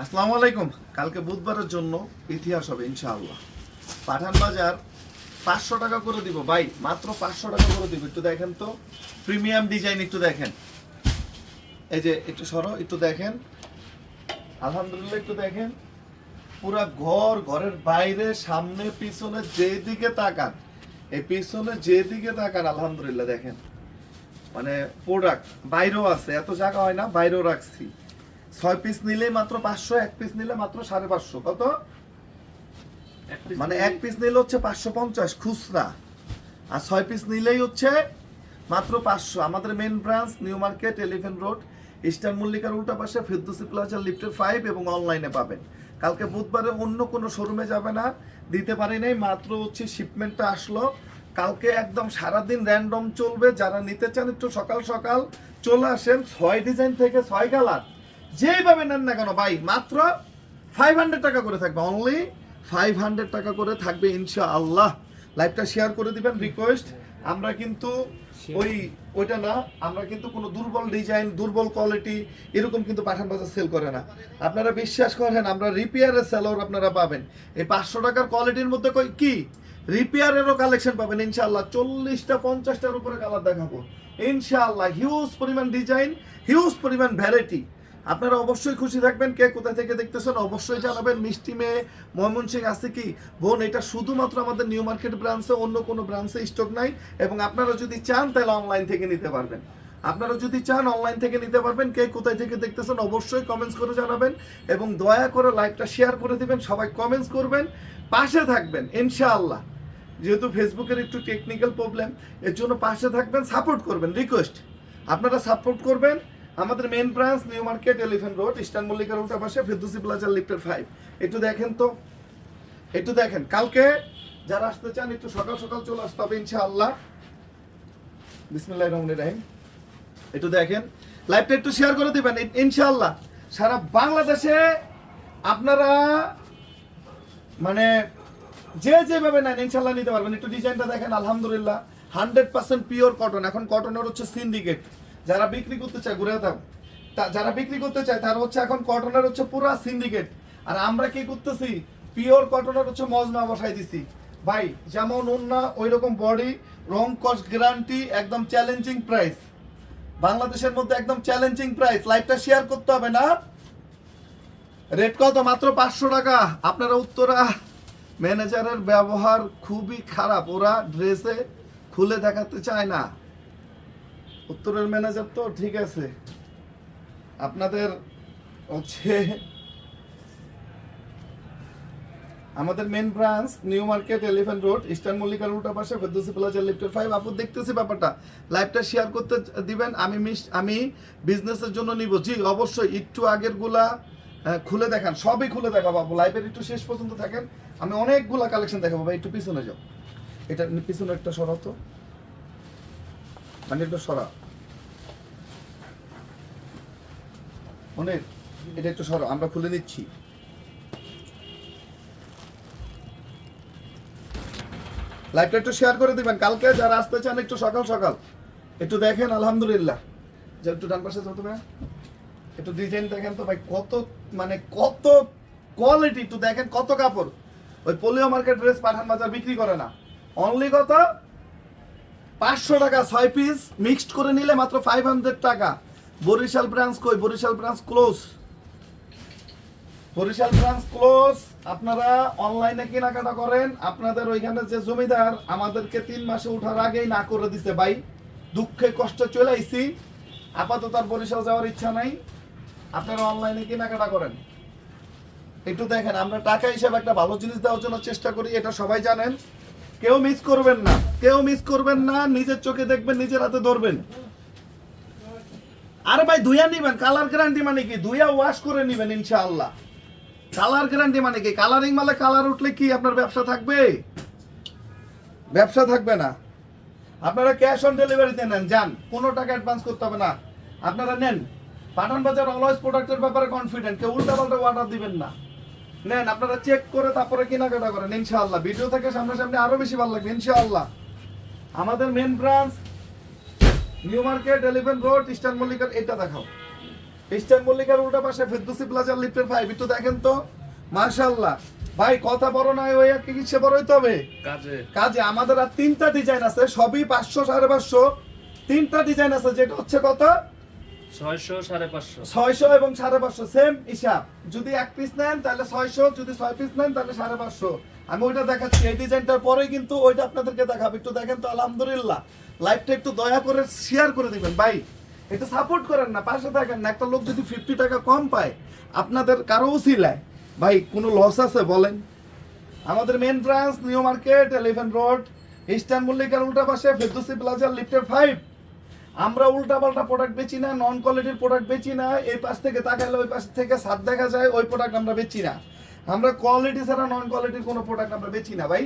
আসসালামু আলাইকুম। কালকে বুধবারের জন্য ইতিহাস হবে, ইনশাআল্লাহ। পাঠান বাজার পাঁচশো টাকা করে দিব। ভাই, মাত্র পাঁচশো টাকা করে দিব। একটু দেখেন তো। প্রিমিয়াম ডিজাইন একটু দেখেন। এই যে, একটু সরো, একটু দেখেন। আলহামদুলিল্লাহ, একটু দেখেন। পুরা ঘর, ঘরের বাইরে, সামনে, পিছনে, যেদিকে তাকান। এই পিছনে যেদিকে তাকান, আলহামদুলিল্লাহ, দেখেন। মানে প্রোডাক্ট বাইরেও আছে। এত জায়গা হয় না, বাইরেও রাখছি। ছয় পিস নিলে মাত্র পাঁচশো এক পিস নিলে মাত্র সাড়ে পাঁচশো। কত? মানে এক পিস নিলে হচ্ছে পাঁচশো পঞ্চাশ খুচরা। আর ছয় পিস নিলেই হচ্ছে মাত্র পাঁচশো। আমাদের main branch New Market Elephant Road Eastern মল্লিকার উল্টা পাশে ফেরদৌসি প্লাজা লিফটের ফাইভ এবং অনলাইনে পাবেন। কালকে বুধবারে অন্য কোনো শোরুমে যাবে না দিতে পারি নাই মাত্র হচ্ছে শিপমেন্টটা আসলো। কালকে একদম সারাদিন র্যান্ডম চলবে যারা নিতে চান একটু সকাল সকাল চলে আসেন ছয় ডিজাইন থেকে ছয় কালার যেইভাবে নেন না কেন ভাই মাত্র ফাইভ হান্ড্রেড টাকা করে থাকবে অনলি ফাইভ হান্ড্রেড টাকা করে থাকবে ইনশা আল্লাহ লাইভটা শেয়ার করে দিবেন রিকোয়েস্ট আমরা কিন্তু ওই ওইটা না আমরা কিন্তু কোনো দুর্বল ডিজাইন দুর্বল কোয়ালিটি এরকম কিন্তু পাঠান বাজার সেল করে না। আপনারা বিশ্বাস করেন আমরা রিপেয়ারের সেলর আপনারা পাবেন। এই পাঁচশো টাকার কোয়ালিটির মধ্যে কই কি? রিপেয়ারেরও কালেকশন পাবেন ইনশাআল্লাহ। চল্লিশটা পঞ্চাশটার উপরে কালার দেখাবো। ইনশাআল্লাহ হিউজ পরিমাণ ডিজাইন হিউজ পরিমাণ ভ্যারাইটি আপনারা অবশ্যই খুশি থাকবেন কে কোথা থেকে দেখতেছেন, অবশ্যই জানাবেন। মিষ্টি মেয়ে ময়মনসিং আছে কি? বোন, এটা শুধুমাত্র আমাদের নিউ মার্কেট ব্রাঞ্চে, অন্য কোনো ব্রাঞ্চে স্টক নাই। এবং আপনারা যদি চান, তাহলে অনলাইন থেকে নিতে পারবেন। আপনারা যদি চান অনলাইন থেকে নিতে পারবেন। কে কোথায় থেকে দেখতেছেন, অবশ্যই কমেন্টস করে জানাবেন। এবং দয়া করে লাইভটা শেয়ার করে দিবেন। সবাই কমেন্টস করবেন। পাশে থাকবেন, ইনশাআল্লাহ। যেহেতু ফেসবুকের একটু টেকনিক্যাল প্রবলেম এর জন্য পাশে থাকবেন। সাপোর্ট করবেন রিকোয়েস্ট আপনারা সাপোর্ট করবেন। আমাদের main branch New Market Elephant Road Eastern মল্লিকার উল্টা পাশে ফেরদুসি প্লাজার লিফটের ফাইভ একটু দেখেন তো। একটু দেখেন। কালকে যারা আসতে চান, একটু সকাল সকাল চলে আসতে হবে, ইনশাআল্লাহ। বিসমিল্লাহ রহমান রাহিম। একটু দেখেন। লাইভটা একটু শেয়ার করে দিবেন ইনশাআল্লাহ। সারা বাংলাদেশে আপনারা মানে যে যেভাবে নেন ইনশাল্লাহ নিতে পারবেন। একটু ডিজাইনটা দেখেন, আলহামদুলিল্লাহ। হান্ড্রেড পার্সেন্ট পিওর কটন এখন কটনের হচ্ছে সিন্ডিকেট যারা বিক্রি করতে চায়, ঘুরে তা- যারা বিক্রি করতে চায়, তারা হচ্ছে এখন কটনের হচ্ছে পুরা সিন্ডিকেট আর আমরা কি করতেছি? পিওর কটনের হচ্ছে মজমা বসাই দিছি। ভাই, যেমন ওন্না ওই রকম বডি রং কস্ট গ্যারান্টি একদম চ্যালেঞ্জিং প্রাইস বাংলাদেশের মধ্যে একদম চ্যালেঞ্জিং প্রাইস লাইভটা শেয়ার করতে হবে না। রেট কত? মাত্র পাঁচশো টাকা। আপনারা উত্তরা ম্যানেজারের ব্যবহার খুবই খারাপ। ওরা ড্রেসে খুলে দেখাতে চায় না। উত্তরের ম্যানেজার তো ঠিক আছে। আপনাদের হচ্ছে আমাদের main branch New Market Elephant Road Eastern Mallika উল্টা পাশে ফেরদৌসি প্লাজা লিফটের ফাইভ আপু, দেখতেছি ব্যাপারটা। লাইভটা শেয়ার করতে দিবেন, আমি মিস আমি বিজনেসের জন্য নিব। জি, অবশ্যই, একটু আগেরগুলা খুলে দেখান। সবই খুলে দেখাবো আপু। লাইভের একটু শেষ পর্যন্ত থাকেন। আমি অনেকগুলা কালেকশন দেখাবো ভাই, একটু পিছনে যাও। এটা পিছনে একটা সরাও তো। মানে একটু সরা অনেক এটা একটু সরাও আমরা খুলে নিচ্ছি। লাইভটা একটু শেয়ার করে দিবেন। কালকে যারা আসতে চান একটু সকাল সকাল, একটু দেখেন, আলহামদুলিল্লাহ। যে একটু ডান পাশে যাও তুমি একটু ডিজাইন দেখেন তো ভাই, কত মানে কত কোয়ালিটি একটু দেখেন কত কাপড়। ওই পোলিও মার্কেট ড্রেস পাঠান বাজার বিক্রি করে না। অনলি কত? পাঁচশো টাকা ছয় পিস মিক্সড করে নিলে মাত্র ফাইভ হান্ড্রেড টাকা। বরিশাল ব্রাঞ্চ কই? Barishal branch close Barishal branch close আপনারা অনলাইনে কেনাকাটা করেন। আপনাদের ওইখানে যে জমিদার, আমাদেরকে তিন মাসে ওঠার আগেই না করে দিছে ভাই। দুঃখে কষ্টে চলে আইছি। আপাতত আর বরিশাল যাওয়ার ইচ্ছা নাই। আপনারা অনলাইনে কেনাকাটা করেন। একটু দেখেন, আমরা টাকা হিসেবে একটা ভালো জিনিস দেওয়ার জন্য চেষ্টা করি, এটা সবাই জানেন। কেউ মিস করবেন না। কেউ মিস করবেন না, নিজের চোখে দেখবেন, নিজের হাতে ধরবেন। আরে ভাই, ধুইয়া নিবেন কালার গ্যারান্টি মানে কি? ধুইয়া ওয়াশ করে নিবেন, ইনশাআল্লাহ। কালার গ্যারান্টি মানে কি? কালারিং মালে কালার উঠলে কি আপনার ব্যবসা থাকবে? ব্যবসা থাকবে না। আপনারা ক্যাশ অন ডেলিভারিতে নেন, যান। কোনো টাকা অ্যাডভান্স করতে হবে না। আপনারা নেন। পাঠান বাজার অলওয়েজ প্রোডাক্টের ব্যাপারে কনফিডেন্ট কেউ উল্টা পাল্টা অর্ডার দিবেন না। নেন, আপনারা চেক করে তারপরে কেনাকাটা করেন, ইনশাআল্লাহ। ভিডিও থেকে সামনাসামনি আরও বেশি ভালো লাগবে, ইনশাআল্লাহ। আমাদের main branch New Market Elephant Road Eastern মল্লিকার এটা দেখাও। ইস্টার্ন মল্লিকার উল্টা পাশে ফেরদৌসি প্লাজার লিফটের ফাইভ একটু দেখেন তো। মার্শাল্লাহ ভাই কথা বড় নয় ওই আর কি কিসে বড় হইতে হবে? কাজে। কাজে আমাদের আর তিনটা ডিজাইন আছে সবই পাঁচশো সাড়ে পাঁচশো। তিনটা ডিজাইন আছে যেটা হচ্ছে কত? ছয়শো সাড়ে পাঁচশো। ছয়শো এবং সাড়ে পাঁচশো সেম হিসাব। যদি এক পিস নেন তাহলে ছয়শো যদি ছয় পিস নেন তাহলে সাড়ে পাঁচশো। আমি ওইটা দেখাচ্ছি এই ডিজাইনটার পরেই কিন্তু ওইটা আপনাদেরকে দেখাবো। একটু দেখেন তো আলহামদুলিল্লাহ। লাইভটা একটু দয়া করে শেয়ার করে দিবেন। ভাই একটু সাপোর্ট করেন না, পাশে থাকেন না। একটা লোক যদি ফিফটি টাকা কম পায়, আপনাদের কারও উচিলায়। ভাই, কোনো লস আছে বলেন? আমাদের main branch New Market Elephant Road Eastern মল্লিকার উল্টা পাশে ফেরদৌসি প্লাজার লিফটের ফাইভ আমরা উল্টা পাল্টা প্রোডাক্ট বেচি না নন কোয়ালিটির প্রোডাক্ট বেচি না। এই পাশ থেকে তাকালে ওই পাশ থেকে সাত দেখা যায়, ওই প্রোডাক্ট আমরা বেচি না। আমরা কোয়ালিটি ছাড়া নন কোয়ালিটির কোনো প্রোডাক্ট আমরা বেচি না, ভাই।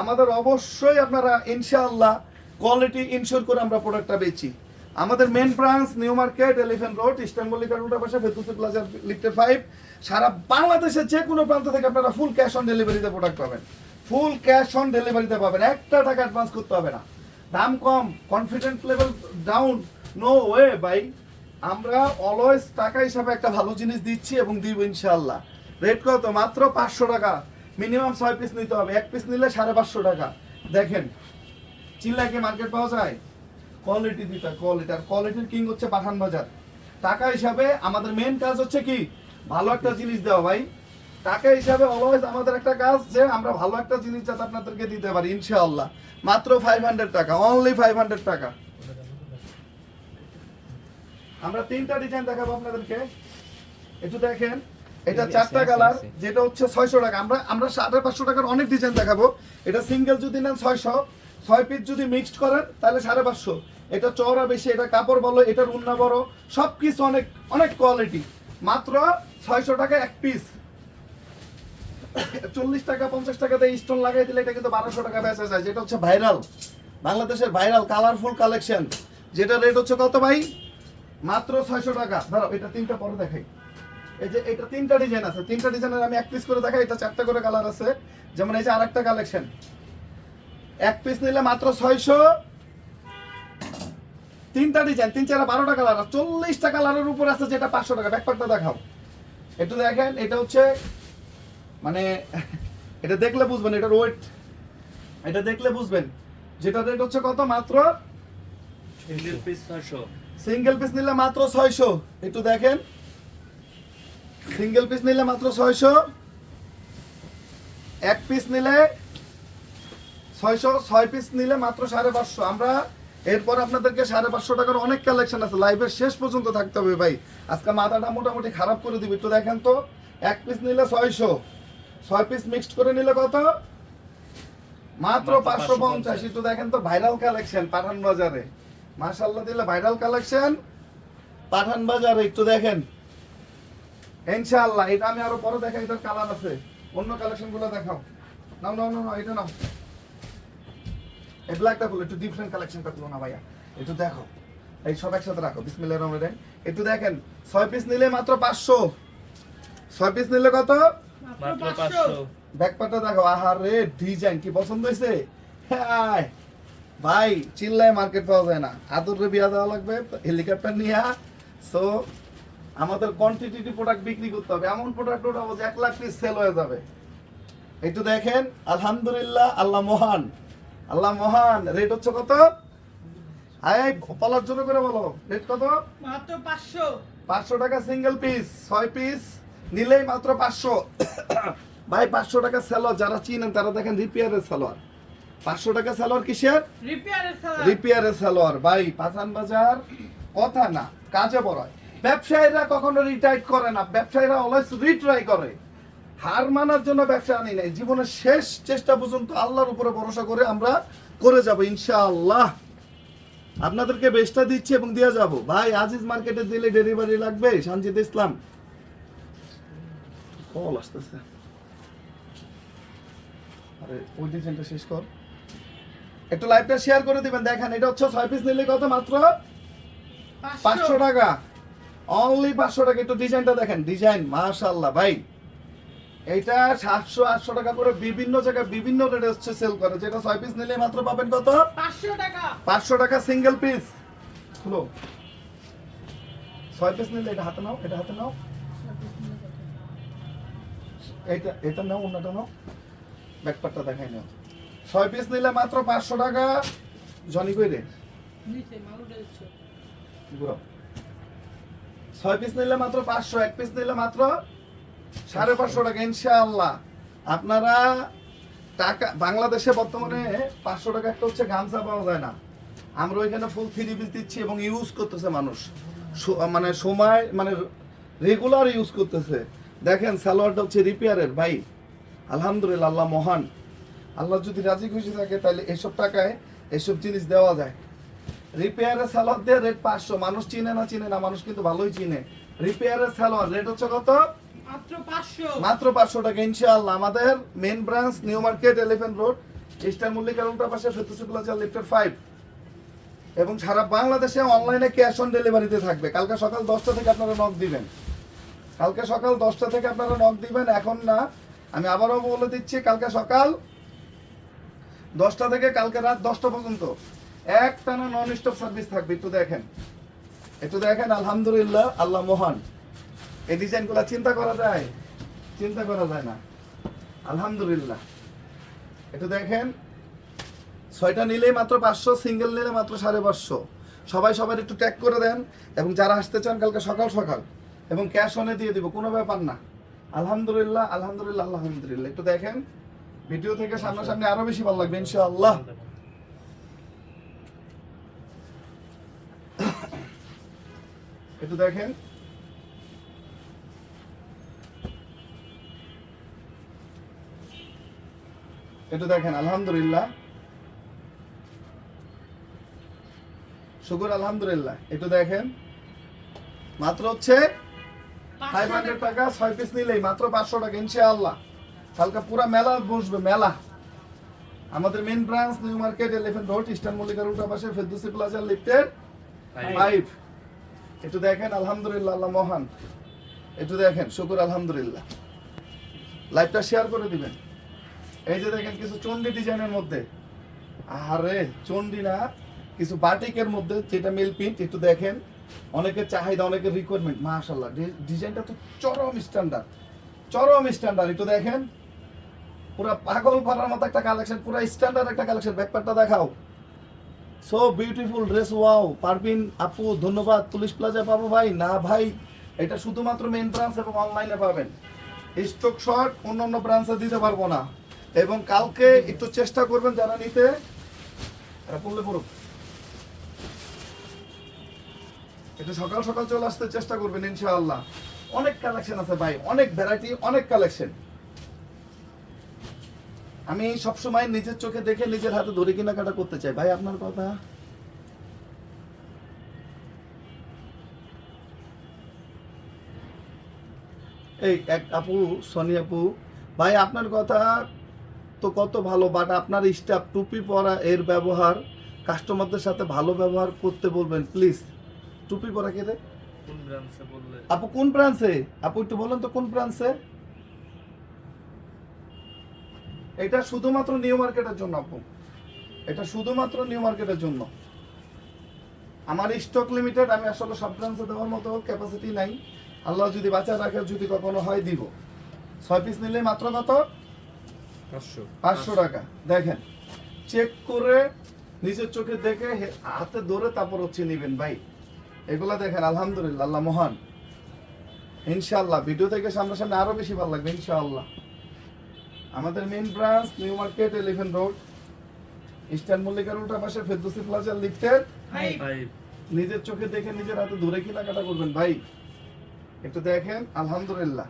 আমাদের অবশ্যই আপনারা, ইনশাআল্লাহ কোয়ালিটি ইনশিওর করে আমরা প্রোডাক্টটা বেচি। আমাদের main branch New Market Elephant Road Eastern মল্লিকার উল্টা পাশে ফেতুসি প্লাজার লিফটের ফাইভ সারা বাংলাদেশের যে কোনো প্রান্ত থেকে আপনারা ফুল ক্যাশ অন ডেলিভারিতে প্রোডাক্ট পাবেন। ফুল ক্যাশ অন ডেলিভারিতে পাবেন। একটা টাকা অ্যাডভান্স করতে হবে না। দাম কম confidence level down no way by আমরা অলওয়েজ টাকা হিসাবে একটা ভালো জিনিস দিচ্ছি এবং দিব ইনশাল্লাহ রেট কত? মাত্র পাঁচশো টাকা। মিনিমাম ছয় পিস নিতে হবে। এক পিস নিলে সাড়ে পাঁচশো টাকা। দেখেন চিল্লাকে মার্কেট পাওয়া যায়? কোয়ালিটি দিতে কোয়ালিটি আর কোয়ালিটির কিং হচ্ছে পাঠান বাজার। টাকা হিসাবে আমাদের মেন কাজ হচ্ছে কি? ভালো একটা জিনিস দেওয়া ভাই। টাকা হিসাবে অলওয়েজ আমাদের একটা কাজ যে আমরা ভালো একটা জিনিস যাতে আপনাদেরকে দিতে পারি ইনশাআল্লাহ। মাত্র ফাইভ হান্ড্রেড টাকা অনলি ফাইভ হান্ড্রেড টাকা। আমরা তিনটা ডিজাইন দেখাবো আপনাদেরকে। একটু দেখেন এটা চারটা কালার যেটা হচ্ছে ছয়শো টাকা। আমরা আমরা সাড়ে পাঁচশো টাকার অনেক ডিজাইন দেখাবো। এটা সিঙ্গেল যদি নেন ছয়শো ছয় পিস যদি মিক্সড করেন, তাহলে সাড়ে পাঁচশো। এটা চওড়া বেশি, এটা কাপড় বলো এটার উন্না বড় সব কিছু অনেক অনেক কোয়ালিটি মাত্র ছয়শো টাকা এক পিস চল্লিশ টাকা, পঞ্চাশ টাকাতে স্টোন লাগাই দিলে এটা কিন্তু বারোশো টাকা বেচা যায়। যেটা হচ্ছে ভাইরাল বাংলাদেশের ভাইরাল কালারফুল কালেকশন যেটা রেট হচ্ছে কত ভাই? মাত্র ছয়শো টাকা। ধরো, এটা তিনটা পরে দেখাই। এই যে, এটা তিনটা ডিজাইন আছে। তিনটা ডিজাইনের আমি এক পিস করে দেখাই, এটা চারটা করে কালার আছে। যেমন এই যে আরেকটা কালেকশন এক পিস নিলে মাত্র ছয়শো। তিনটা ডিজাইন তিন চার বারোটা কালার আর চল্লিশটা কালারের উপর আছে যেটা পাঁচশো টাকা। ব্যাকপাকটা দেখাও। একটু দেখেন এটা হচ্ছে মানে এটা দেখলে বুঝবেন এটার ওয়েট এটা দেখলে বুঝবেন। যেটা রেট হচ্ছে কত? মাত্র সিঙ্গেল পিস ছয়শো সিঙ্গেল পিস নিলে মাত্র ছয়শো। একটু দেখেন। সিঙ্গেল পিস নিলে মাত্র ছয়শো। এক পিস নিলে ছয়শো ছয় পিস নিলে মাত্র সাড়ে পাঁচশো। আমরা এরপর আপনাদেরকে সাড়ে পাঁচশো টাকার অনেক কালেকশন আছে। লাইভের শেষ পর্যন্ত থাকতে হবে ভাই। আজকে মাথাটা মোটামুটি খারাপ করে দিবি। একটু দেখেন তো এক পিস নিলে ছয়শো। ছয় পিস মিক্সড করে নিলে কত? মাত্র পাঁচশো পঞ্চাশ। একটু দেখেন তো ভাইরাল কালেকশন পাঠান বাজারে। মাশাল্লাহ দিলে ভাইরাল কালেকশন পাঠান বাজারে। একটু দেখেন। ইনশাআল্লাহ এটা আমি আরও পরে দেখাই এটার কালার আছে। অন্য কালেকশনগুলো দেখাও। নাও নাও নাও, এটা নাও। এই ব্ল্যাকটা খুলো একটু ডিফারেন্ট কালেকশনটা খুলো না ভাইয়া। একটু দেখো। এই সব একসাথে রাখো বিসমিল্লাহ রহমান রহিম। একটু দেখেন ছয় পিস নিলে মাত্র পাঁচশো। ছয় পিস নিলে কত? ব্যাকপাটা দেখো আহার রে ডিজাইন কি পছন্দ হয়েছে? হ্যাঁ ভাই চিল্লায় মার্কেট পাওয়া যায় না। আদরে বিয়া দেওয়া লাগবে হেলিকপ্টার নিয়ে। সো আমাদের কোয়ান্টিটি প্রোডাক্ট বিক্রি করতে হবে। এমন প্রোডাক্ট ওঠাবো যে এক লাখ পিস সেল হয়ে যাবে। একটু দেখেন আলহামদুলিল্লাহ আল্লাহ মহান। আল্লাহ মহান রেট হচ্ছে কত? আয় পালার জন্য করে বলো। রেট কত? মাত্র পাঁচশো। পাঁচশো টাকা সিঙ্গেল পিস ছয় পিস নিলেই মাত্র পাঁচশো। ভাই পাঁচশো টাকা সেলর যারা চিনেন তারা দেখেন রিপেয়ারের সেলর পাঁচশো টাকা সেলর কিসের? রিপেয়ারের সেলর ভাই পাঠান বাজার কথা না কাজে বড় ব্যবসায়ীরা কখনো রিটাইট করে না ব্যবসায়ীরা অলওয়েজ রিট্রাই করে। হার মানার জন্য ব্যবসা আনি নাই। জীবনের শেষ চেষ্টা পর্যন্ত আল্লাহর উপরে ভরসা করে আমরা করে যাব ইনশাআল্লাহ। আপনাদেরকে বেস্টটা দিচ্ছি এবং দিয়ে যাব। ভাই আজিজ মার্কেটে দিলে ডেলিভারি লাগবে? সঞ্জিত ইসলাম। কল আসতেছে। আরে ওই ডিজাইনটা শেষ কর। একটু লাইভটা শেয়ার করে দিবেন। দেখেন এটা হচ্ছে ছয় পিস নিলে কত মাত্র? পাঁচশো। টাকা। অনলি পাঁচশো টাকা। একটু ডিজাইনটা দেখেন। ডিজাইন মাশাল্লাহ ভাই এটা সাতশো আটশো টাকা করে বিভিন্ন জায়গায় বিভিন্ন রেটে হচ্ছে সেল করে। যেটা ছয় পিস নিলে মাত্র পাবেন কত? পাঁচশো টাকা। পাঁচশো টাকা সিঙ্গেল পিস খুলো। ছয় পিস নিলে এটা হাতে নাও এটা হাতে নাও। এটা এটা নাও অন্যটা নাও। ব্যাকপারটা দেখাই নাও। ছয় পিস নিলে মাত্র পাঁচশো টাকা। জনি কই রে। ছয় পিস নিলে মাত্র পাঁচশো এক পিস নিলে মাত্র সাড়ে পাঁচশো টাকা, ইনশাআল্লাহ। আপনারা টাকা, বাংলাদেশে বর্তমানে পাঁচশো টাকা একটা হচ্ছে গামছা পাওয়া যায় না। আমরা ওইখানে ফুল থ্রি পিস দিচ্ছি এবং ইউজ করতেছে মানুষ। মানে সময় মানে রেগুলার ইউজ করতেছে। দেখেন, সালোয়ারটা হচ্ছে রিপেয়ারের ভাই। আলহামদুলিল্লাহ, আল্লাহ মহান। আল্লাহ যদি রাজি খুশি থাকে, তাহলে এসব টাকায় এসব জিনিস দেওয়া যায়। রিপেয়ারের সালোয়ার দিয়ে রেট পাঁচশো। মানুষ চিনে না চিনে না, মানুষ কিন্তু ভালোই চিনে। রিপেয়ারের সালোয়ার রেট হচ্ছে কত? মাত্র পাঁচশো। টাকা, ইনশাআল্লাহ। আমাদের main branch New Market Elephant Road Eastern মল্লিকার উল্টা পাশে ফেতুসিকুলাচার লিফটের ফাইভ এবং সারা বাংলাদেশে অনলাইনে ক্যাশ অন ডেলিভারিতে থাকবে। কালকে সকাল দশটা থেকে আপনারা নক দিবেন। কালকে সকাল দশটা থেকে আপনারা নক দিবেন। এখন না, আমি আবারও বলে দিচ্ছি, কালকে সকাল দশটা থেকে কালকে রাত দশটা পর্যন্ত এক টানা নন স্টপ সার্ভিস থাকবে। একটু দেখেন। একটু দেখেন, আলহামদুলিল্লাহ, আল্লাহ মহান। এই ডিজাইনগুলো চিন্তা করা যায়। চিন্তা করা যায় না। আলহামদুলিল্লাহ। একটু দেখেন, ছয়টা নিলেই মাত্র পাঁচশো সিঙ্গেল নিলে মাত্র সাড়ে পাঁচশো। সবাই সবার একটু ট্যাগ করে দেন এবং যারা আসতে চান কালকে সকাল সকাল এবং ক্যাশ অনে দিয়ে দিব, কোনো ব্যাপার না। আলহামদুলিল্লাহ আলহামদুলিল্লাহ আলহামদুলিল্লাহ। একটু দেখেন ভিডিও থেকে সামনাসামনি আরও বেশি ভালো লাগবে, ইনশাআল্লাহ। একটু দেখেন একটু দেখেন আলহামদুলিল্লাহ। শুকুর আলহামদুলিল্লাহ। একটু দেখেন। মাত্র হচ্ছে ফাইভ হান্ড্রেড টাকা। ছয় পিস নিলেই মাত্র পাঁচশো টাকা ইনশাআল্লাহ। কালকে পুরা মেলা বসবে মেলা। আমাদের main branch New Market Elephant Road Eastern মল্লিকার উল্টা পাশে ফেরদুসি প্লাজার লিফটের ফাইভ একটু দেখেন আলহামদুলিল্লাহ আল্লাহ মহান। একটু দেখেন শুকুর আলহামদুলিল্লাহ। লাইভটা শেয়ার করে দিবেন। এই যে দেখেন কিছু চন্ডি ডিজাইনের মধ্যে। আরে চন্ডি না, কিছু বাটিকের মধ্যে, যেটা মিল প্রিন্ট, একটু দেখেন। অনেকের চাহিদা, অনেকের রিকোয়ারমেন্ট মাশাল্লাহ ডিজাইনটা তো চরম স্ট্যান্ডার্ড চরম স্ট্যান্ডার্ড একটু দেখেন। পুরো পাগল পাড়ার মতো একটা কালেকশন পুরো স্ট্যান্ডার্ড একটা কালেকশন ব্যাকপ্যাকটা দেখাও। So beautiful dress wow Parveen আপু, ধন্যবাদ। পুলিশ প্লাজা পাবো ভাই? না ভাই, এটা শুধুমাত্র মেন ব্রাঞ্চ এবং অনলাইনে পাবেন। স্টক শর্ট অন্য অন্য ব্রাঞ্চে দিতে পারব না। এবং কালকে একটু চেষ্টা করবেন যারা নিতে পড়লে পড়ুক। একটু সকাল সকাল চলে আসতে চেষ্টা করবেন, ইনশাআল্লাহ। অনেক কালেকশন আছে ভাই, অনেক ভ্যারাইটি অনেক কালেকশন আমি সবসময় নিজের চোখে দেখে নিজের হাতে ধরে কেনাকাটা করতে চাই। ভাই, আপনার কথা? এই এক আপু, সনি আপু, ভাই, আপনার কথা তো কত ভালো বাট আপনার স্টাফ টুপি পরা এর ব্যবহার কাস্টমারদের সাথে ভালো ব্যবহার করতে বলবেন প্লিজ টুপি পরা কে রে? কোন ব্রাঞ্চে আপু কোন ব্রাঞ্চে আপু একটু বলেন তো কোন ব্রাঞ্চে এটা শুধুমাত্র নিউ মার্কেটের জন্য আপু। এটা শুধুমাত্র নিউ মার্কেটের জন্য। আমার স্টক লিমিটেড আমি আসলে সব ব্রাঞ্চে দেওয়ার মতো ক্যাপাসিটি নাই। আল্লাহ যদি বাঁচা রাখে যদি কখনো হয় দিব। ছয় পিস নিলে মাত্র কত? পাঁচশো। পাঁচশো টাকা। দেখেন চেক করে নিজের চোখে দেখে হাতে ধরে তারপর হচ্ছে নিবেন ভাই। এগুলা দেখেন আলহামদুলিল্লাহ আল্লাহ মহান। ইনশাআল্লাহ ভিডিও থেকে সামনাসামনি আরও বেশি ভালো লাগবে ইনশাআল্লাহ। আমাদের main branch New Market Elephant Road Eastern মল্লিকার উল্টা পাশে ফেরদৌসি প্লাজার লিফটের ফাইভ ফাইভ নিজের চোখে দেখে নিজের হাতে ধরে কেনাকাটা করবেন ভাই। একটু দেখেন আলহামদুলিল্লাহ।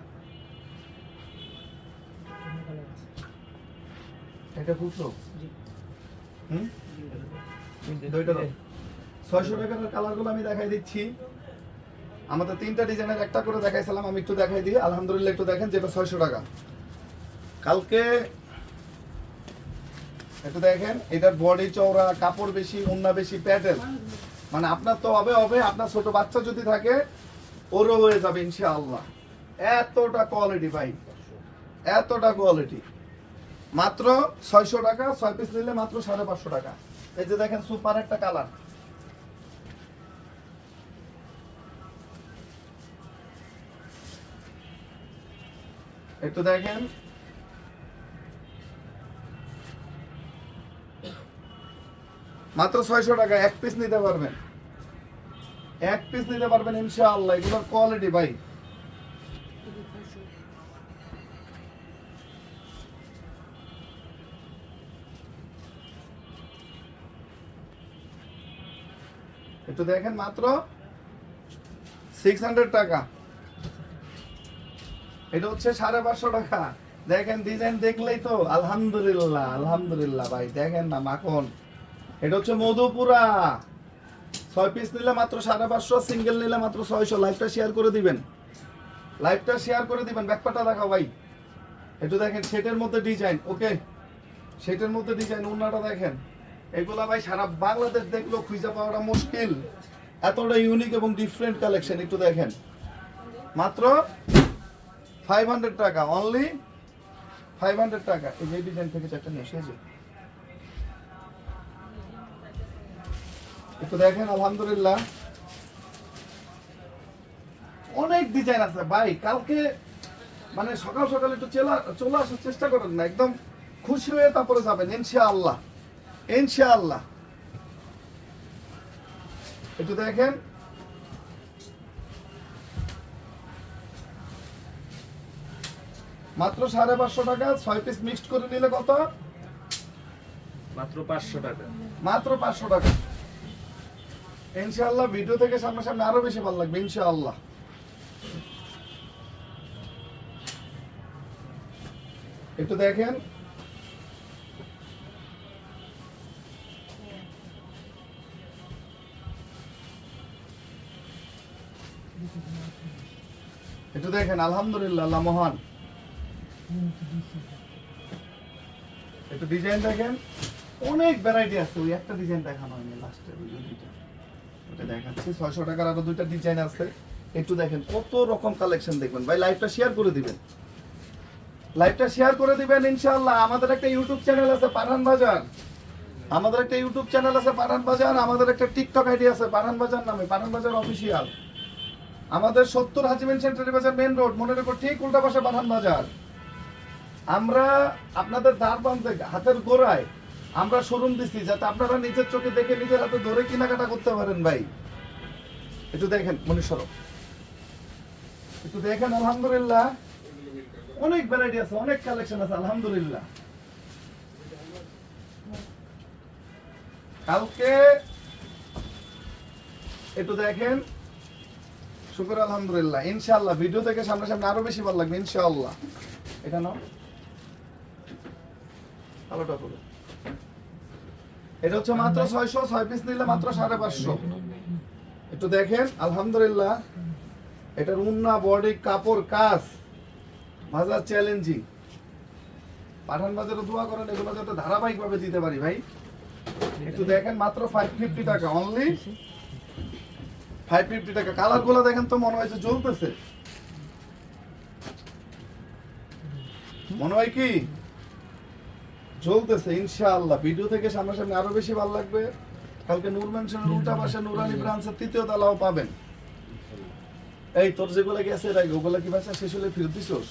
এটা খুচরো হুম? দুইটা দাও। ছয়শো টাকার কালারগুলো আমি দেখাই দিচ্ছি। আমাদের তিনটা ডিজাইনের একটা করে দেখাইছিলাম আমি একটু দেখাই দিই। আলহামদুলিল্লাহ একটু দেখেন যেটা ছয়শো টাকা। কালকে একটু দেখেন এটার বডি চওড়া কাপড় বেশি উন্না বেশি প্যাটেল মানে আপনার তো হবে হবে। আপনার ছোট বাচ্চা যদি থাকে ওরও হয়ে যাবে ইনশাআল্লাহ। এতটা কোয়ালিটি ভাই। এতটা কোয়ালিটি মাত্র ছয়শো টাকা, ছয় পিস নিলে মাত্র সাড়ে পাঁচশো টাকা। এই যে দেখেন সুপার একটা কালার একটু দেখেন। মাত্র ছয়শো টাকা, এক পিস নিতে পারবেন। এক পিস নিতে পারবেন, ইনশাআল্লাহ, এগুলোর কোয়ালিটি ভাই। একটু দেখেন মাত্র সিক্স টাকা। এটা হচ্ছে সাড়ে পাঁচশো টাকা। দেখেন ডিজাইন দেখলেই তো আলহামদুলিল্লাহ আলহামদুলিল্লাহ ভাই, দেখেন না মাখন। এটা হচ্ছে মধুপুরা। ছয় পিস নিলে মাত্র সাড়ে পাঁচশো সিঙ্গেল নিলে মাত্র ছয়শো। লাইভটা শেয়ার করে দিবেন। লাইভটা শেয়ার করে দিবেন। ব্যাকপাটা দেখাও ভাই। একটু দেখেন সেটের মধ্যে ডিজাইন ওকে সেটের মধ্যে ডিজাইন অন্যটা দেখেন। এগুলা ভাই সারা বাংলাদেশ দেখলেও খুঁজে পাওয়াটা মুশকিল। এতটা ইউনিক এবং ডিফারেন্ট কালেকশন একটু দেখেন। মাত্র ফাইভ হান্ড্রেড টাকা অনলি ফাইভ হান্ড্রেড টাকা। এই যে ডিজাইন থেকে চারটা নিয়ে এসেছে একটু দেখেন, আলহামদুলিল্লাহ। অনেক ডিজাইন আছে ভাই, কালকে মানে সকাল সকাল একটু চলে চলে আসার চেষ্টা করেন না, একদম খুশি হয়ে তারপরে যাবেন, ইনশাআল্লাহ। ইনশাআল্লাহ। একটু দেখেন। মাত্র সাড়ে পাঁচশো টাকা ছয় পিস মিক্সড করে নিলে কত? মাত্র পাঁচশো টাকা। মাত্র পাঁচশো টাকা। ইনশাআল্লাহ ভিডিও থেকে সামনে সামনে আরও বেশি ভালো লাগবে ইনশাআল্লাহ। একটু দেখেন। একটু দেখেন, আলহামদুলিল্লাহ, আল্লাহ মহান। একটু ডিজাইন দেখেন। অনেক ভ্যারাইটি আছে, ওই একটা ডিজাইন দেখানো হয়নি লাস্টে ওই দুইটা। ওটা দেখাচ্ছি, ছয়শো টাকার আরও দুইটা ডিজাইন আছে। একটু দেখেন, কত রকম কালেকশন দেখবেন। ভাই লাইভটা শেয়ার করে দিবেন। লাইভটা শেয়ার করে দিবেন, ইনশাআল্লাহ। আমাদের একটা ইউটিউব চ্যানেল আছে, পাঠান বাজার। আমাদের একটা ইউটিউব চ্যানেল আছে, পাঠান বাজার। আমাদের একটা টিকটক আইডি আছে, পাঠান বাজার নামে, পাঠান বাজার অফিসিয়াল আমাদের সত্তর হাজিমেন সেন্টারি বাজার মেন রোড মনে রেখো ঠিক উল্টা পাশে পাঠান বাজার। আমরা আপনাদের দ্বার প্রান্তে হাতের গোড়ায় আমরা শোরুম দিচ্ছি যাতে আপনারা নিজের চোখে দেখে নিজের হাতে ধরে কেনাকাটা করতে পারেন ভাই। একটু দেখেন মনীশ্বর একটু দেখেন, আলহামদুলিল্লাহ। অনেক ভ্যারাইটি আছে, অনেক কালেকশন আছে, আলহামদুলিল্লাহ। কালকে একটু দেখেন শুক্র আলহামদুলিল্লাহ। ইনশাআল্লাহ ভিডিও থেকে সামনে সামনে আরও বেশি ভালো লাগবে ইনশাআল্লাহ। এটা নাও। আলোটা করো এটা হচ্ছে মাত্র ছয়শো ছয় পিস নিলে মাত্র সাড়ে পাঁচশো। একটু দেখেন আলহামদুলিল্লাহ। এটার উন্না বডি কাপড় কাজ। বাজার চ্যালেঞ্জিং। পাঠান বাজারে দোয়া করেন এগুলো যাতে ধারাবাহিক ভাবে দিতে পারি ভাই। একটু দেখেন মাত্র ফাইভ ফিফটি টাকা অনলি ফাইভ ফিফটি টাকা কালারগুলো দেখেন তো মনে হয়েছে জ্বলতেছে। মনে হয় কি? চলতেছে ইনশাআল্লাহ। ভিডিও থেকে সামনাসামনি আরও বেশি ভালো লাগবে। কালকে নূর মেনশনের উল্টা পাশে নুরানি ব্রাঞ্চের তৃতীয় তলাও পাবেন। এই তোর যেগুলো গেছে ওগুলো কি ভাষা শেষ হলে ফেরত দিছোস।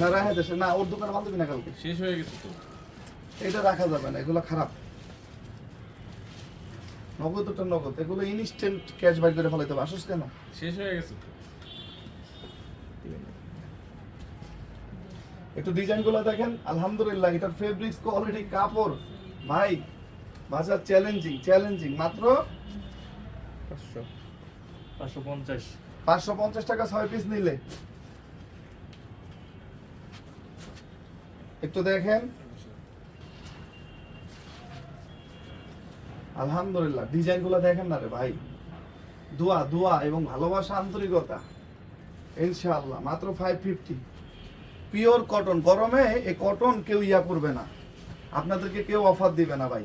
না রাখা দেশে না ওর দোকানে মাল দিবি না কালকে? শেষ হয়ে গেছে তো। এটা রাখা যাবে না এগুলো খারাপ। নগদ ওটা নগদ। এগুলো ইনস্ট্যান্ট ক্যাশ বাইর করে ফেলাইতে হবে। আসুস কেন? শেষ হয়ে গেছে একটু ডিজাইনগুলো দেখেন। আলহামদুলিল্লাহ এটার ফেব্রিক্স কোয়ালিটি কাপড়। ভাই বাজার চ্যালেঞ্জিং চ্যালেঞ্জিং মাত্র পাঁচশো। পাঁচশো পঞ্চাশ। পাঁচশো পঞ্চাশ টাকা ছয় পিস নিলে। একটু দেখেন। আলহামদুলিল্লাহ ডিজাইনগুলো দেখেন না রে ভাই। দোয়া দোয়া এবং ভালোবাসা আন্তরিকতা। ইনশাআল্লাহ, মাত্র ফাইভ ফিফটি পিওর কটন গরমে এ কটন কেউ ইয়া করবে না। আপনাদেরকে কেউ অফার দিবে না ভাই।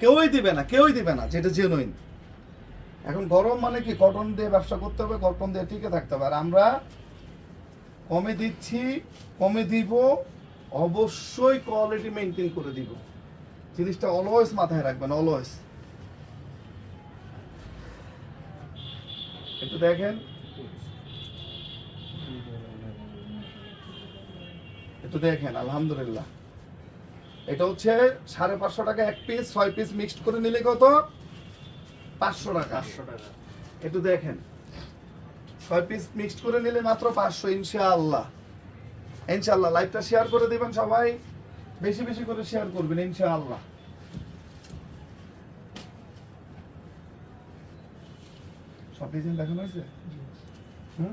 কেউই দিবে না, কেউই দিবে না, যেটা জেনুইন এখন গরম মানে কি? কটন দিয়ে ব্যবসা করতে হবে কটন দিয়ে টিকে থাকতে হবে। আর আমরা কমে দিচ্ছি, কমে দিব, অবশ্যই কোয়ালিটি মেনটেন করে দিব। জিনিসটা অলওয়েজ মাথায় রাখবেন অলওয়েজ একটু দেখেন। একটু দেখেন আলহামদুলিল্লাহ। এটা হচ্ছে সাড়ে পাঁচশো টাকা এক পিস ছয় পিস মিক্সড করে নিলে কত? পাঁচশো টাকা। পাঁচশো টাকা। একটু দেখেন। ছয় পিস মিক্সড করে নিলে মাত্র পাঁচশো ইনশাআল্লাহ। ইনশাআল্লাহ লাইভটা শেয়ার করে দিবেন সবাই। বেশি বেশি করে শেয়ার করবেন ইনশাআল্লাহ। ডিজাইন দেখানো হয়েছে? হুম?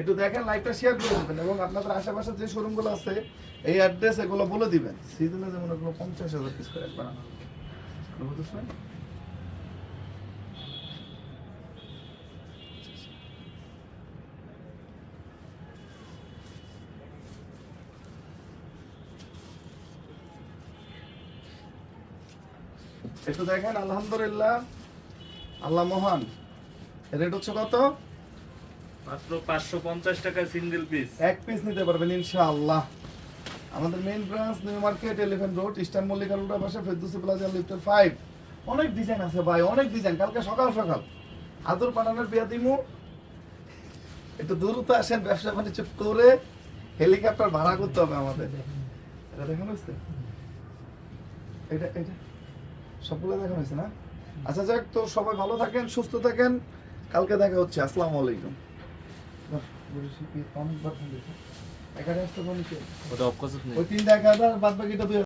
একটু দেখেন লাইভটা শেয়ার করে দেবেন এবং আপনাদের আশেপাশে যে শোরুমগুলো আছে, এই অ্যাড্রেস এগুলো বলে দিবেন। সিজনে যেমন এগুলো পঞ্চাশ হাজার পিস করে একবার বুঝতেছেন একটু দেখেন আলহামদুলিল্লাহ। আল্লাহ মহান। রেট হচ্ছে কত? মাত্র পাঁচশো পঞ্চাশ টাকা সিঙ্গেল পিস এক পিস নিতে পারবেন ইনশাআল্লাহ। আমাদের main branch New Market Elephant Road Eastern মল্লিকার উল্টা পাশে ফেরদুসি প্লাজা লিফটের ফাইভ অনেক ডিজাইন আছে ভাই অনেক ডিজাইন কালকে সকাল সকাল। আদর পাঠানোর বিয়া দিমু। একটু দ্রুত আসেন ব্যবসা বাণিজ্য করে হেলিকপ্টার ভাড়া করতে হবে আমাদের। এটা দেখানো হয়েছে এটা এটা। সবগুলো দেখা হয়েছে না? আচ্ছা যাক তো সবাই ভালো থাকেন সুস্থ থাকেন। কালকে দেখা হচ্ছে। আসসালামু আলাইকুম। এখানে আসতে বলেছি। ওটা অফ ওই তিন দেখা বাদ বাকিটা